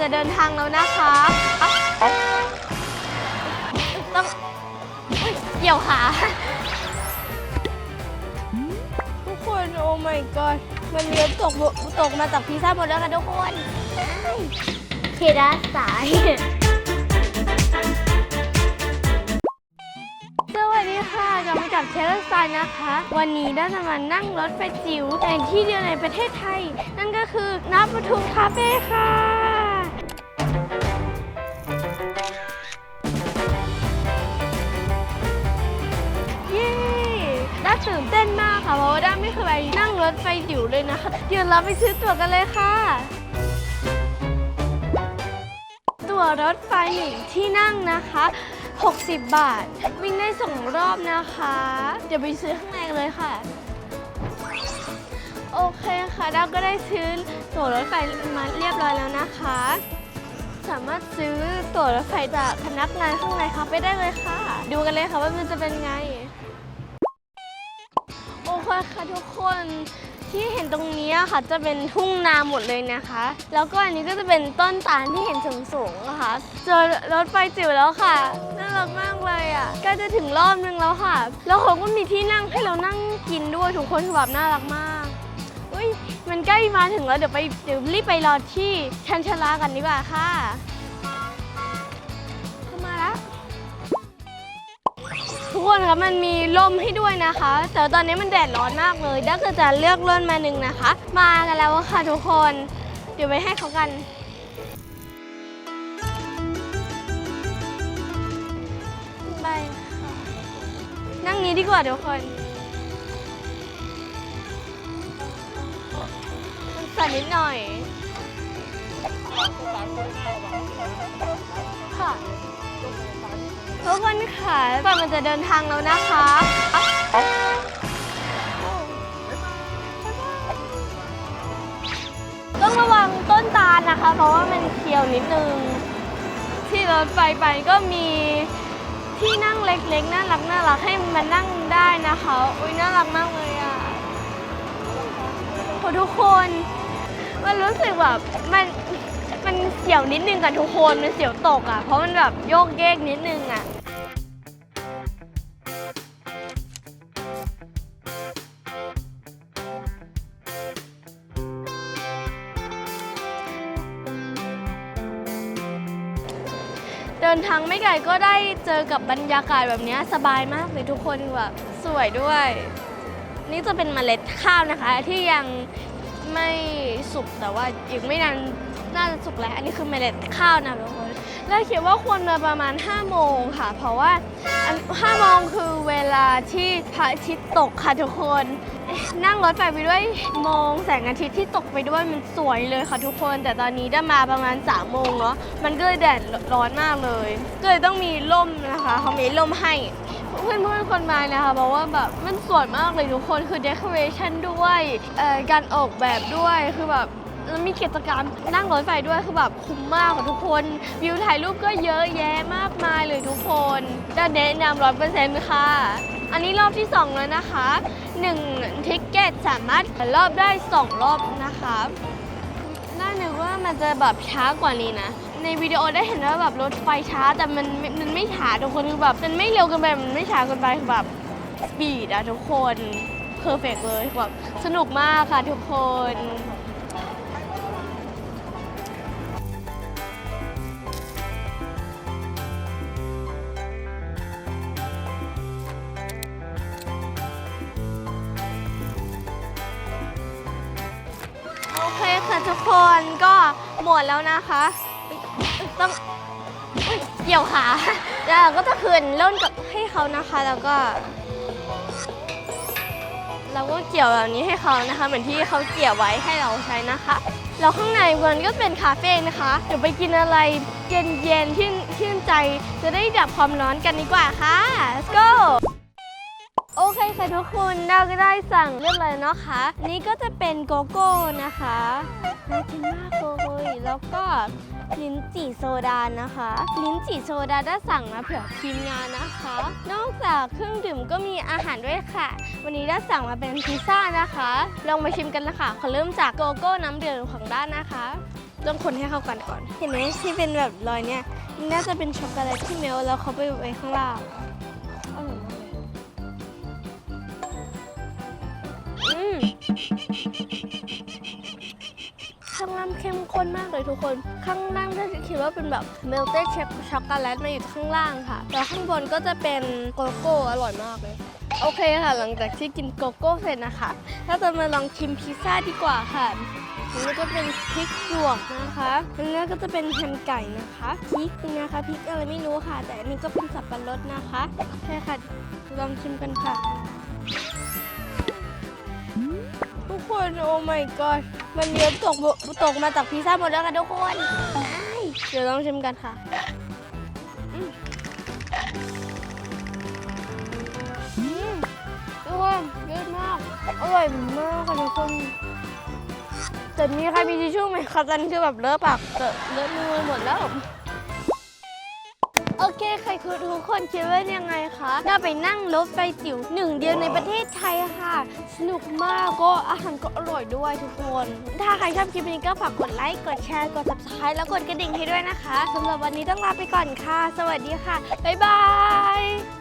จะเดินทางแล้วนะคะต้องอุ๊ยเกี่ยวขา ทุกคนโอ้ my god มันเลือตกตกมาจากพิซซ่าหมดแล้วค่ะทุกคนเคด้านสาย สวัสดีค่ะกลับมากับเชลซายนะคะ วันนี้ได้จะมานั่งรถไฟจิ๋วแห่งที่เดียวในประเทศไทย นั่นก็คือนับปทุมคาเฟ่ค่ะ ตื่นเต้นมากค่ะ เพราะว่าด้าไม่เคยนั่งรถไฟจิ๋วเลยนะคะ เดี๋ยวเราไปซื้อตั๋วกันเลยค่ะ ตั๋วรถไฟหนึ่งที่นั่งนะคะ 60 บาท วิ่งได้สองรอบนะคะ เดี๋ยวไปซื้อข้างในเลยค่ะ โอเคค่ะดาก็ได้ซื้อตั๋วรถไฟมาเรียบร้อยแล้วนะคะ สามารถซื้อตั๋วรถไฟจากพนักงานข้างในคาเฟ่ได้เลยค่ะ ดูกันเลยค่ะว่ามันจะเป็นไง คค่ะทุกคนที่เห็นตรงนี้ค่ะจะเป็นทุ่งนาหมดเลยนะคะ แล้วก็อันนี้ก็จะเป็นต้นตาลที่เห็นสูงๆนะคะเจอรถไฟจิ๋วแล้วค่ะน่ารักมากเลยอะใกล้จะถึงรอบนึงแล้วค่ะ แล้วเขาก็มีที่นั่งให้เรานั่งกินด้วยทุกคนคือแบบน่ารักมากอุ้ยมันใกล้มาถึงแล้วเดี๋ยวไปเดี๋ยวรีบไปรอที่ชันชลากันดีกว่าค่ะ ทุกคนคะมันมีร่มให้ด้วยนะคะ แต่ตอนนี้มันแดดร้อนมากเลยด้าก็จะเลือกร่มมาหนึ่งนะคะ มากันแล้วค่ะทุกคน เดี๋ยวไปให้เขากัน ไปค่ะนั่งนี้ดีกว่าทุกคนมันสั่นนิดหน่อย ทุกคนค่ะก่อนมันจะเดินทางแล้วนะคะต้องระวังต้นตาลนะคะ เพราะว่ามันเคี้ยวนิดนึง ที่รถไฟไปก็มีที่นั่งเล็กๆ น่ารักน่ารักให้มันนั่งได้นะคะ อุ้ยน่ารักมากเลยอะโหทุกคน มันรู้สึกแบบมันมันเสียวนิดนึงกับทุกคน มันเสียวตกอะ เพราะมันแบบโยกเยกนิดนึงอะ ดินทางไม่ไกลก็ได้เจอกับบรรยากาศแบบนี้สบายมากเลยทุกคนแบบสวยด้วย นี่จะเป็นเมล็ดข้าวนะคะ ที่ยังไม่สุกแต่ว่าอีกไม่นานน่าจะสุกแล้ว อันนี้คือเมล็ดข้าวนะทุกคน แล้วคิดว่าควรมาประมาณ 5 โมงค่ะ เพราะว่า5โมงคือเวลาที่พระอาทิตย์ตกค่ะทุกคน นั่งรถไฟไปด้วยมองแสงอาทิตย์ที่ตกไปด้วยมันสวยเลยค่ะทุกคน แต่ตอนนี้ได้มาประมาณ3ามโมงเนาะมันก็เลยแดดร้อนมากเลยก็เลยต้องมีร่มนะคะเขามีร่มให้เพื่อนเพื่อนๆคนมานะคะบอกว่าแบบมันสวยมากเลยทุกคนคือ decoration ด้วยการออกแบบด้วยคือแบบแล้วมีกิจกรรมนั่งรถไฟด้วยคือแบบคุ้มมากค่ะทุกคน วิวถ่ายรูปก็เยอะแยะมากมายเลยทุกคนจะแนะนำร้อยเปอร์เซ็นต์ค่ะ อันนี้รอบที่ 2 แล้วนะคะ1ทิกเก็ตสามารถรอบได้ 2 รอบนะคะน่านึกว่ามันจะแบบช้ากว่านี้นะ ในวิดีโอได้เห็นว่าแบบรถไฟช้าแต่มันมันไม่ช้าทุกคนคือแบบมันไม่เร็วเกินไปมันไม่ช้าเกินไปคือแบบสปีดอะทุกคนเพอร์เฟกเลยแบบสนุกมากค่ะทุกคน ทุกคนก็หมดแล้วนะคะ ต้องเกี่ยวขาแล้วเราก็จะคืนร่นกับให้เขานะคะ แล้วก็ เราก็เกี่ยวแบบนี้ให้เขานะคะ เหมือนที่เขาเกี่ยวไว้ให้เราใช้นะคะแล้วข้างในมันก็เป็นคาเฟ่นะคะเดี๋ยวไปกินอะไรเย็นๆที่ชื่ใจจะได้ดับความร้อนกันดีกว่าค่ะ let's go เคค่ะทุกคนเราก็ได้สั่งเรียบร้อยนะคะ นี่ก็จะเป็นโกโก้นะคะน่ากินมากเลยแล้วก็ลิ้นจี่โซดานะคะ ลิ้นจี่โซดาได้สั่งมาเผื่อทีมงานนะคะ นอกจากเครื่องดื่มก็มีอาหารด้วยค่ะ วันนี้ได้สั่งมาเป็นพิซซ่านะคะ ลองมาชิมกันนะคะขอเริ่มจากโกโก้น้ำเดือดของด้านนะคะต้องคนให้เข้ากันก่อน เห็นไหมที่เป็นแบบรอยเนี่ยน่าจะเป็นช็อกโกแลตที่เมลแล้วเขาไปไว้ข้างล่าง เข้มข้นมากเลยทุกคน ข้างล่างถ้าคิดว่าเป็นแบบเมลเต้ช็อกโกแลตมาอยู่ข้างล่างค่ะแล้วข้างบนก็จะเป็นโกโก้อร่อยมากเลย โอเคค่ะ หลังจากที่กินโกโก้เสร็จนะคะ ถ้าจะมาลองชิมพิซซ่าดีกว่าค่ะอันนี้ก็เป็นพริกหยวกนะคะอันนี้ก็จะเป็นแฮมไก่นะคะพริกนะคะพริกอะไรไม่รู้ค่ะ แต่อันนี้ก็เป็นสับปะรดนะคะใช่ค่ะ ลองชิมกันค่ะ ทุกคนโอ้ my god มันเยอะตกตกมาจากพิซซ่าหมดแล้วค่ะทุกคนเดี๋ยวลองชิมกันค่ะทุกคนเยอะมาก อร่อยมากค่ะทุกคนแต่มีใครมีทิชชู่ไหมคะตอนนี้คือแบบเลอะปากเลอะมือหมดแล้ว โอเคใครคือทุกคนคิดว่ายังไงคะได้ไปนั่งรถไฟจิ๋วหนึ่งเดียวในประเทศไทยค่ะ สนุกมากก็อาหารก็อร่อยด้วยทุกคน ถ้าใครชอบคลิปนี้ก็ฝากกดไลค์ กดแชร์ กด subscribe แล้วกดกระดิ่งให้ด้วยนะคะสำหรับวันนี้ต้องลาไปก่อนค่ะ สวัสดีค่ะ บ๊ายบาย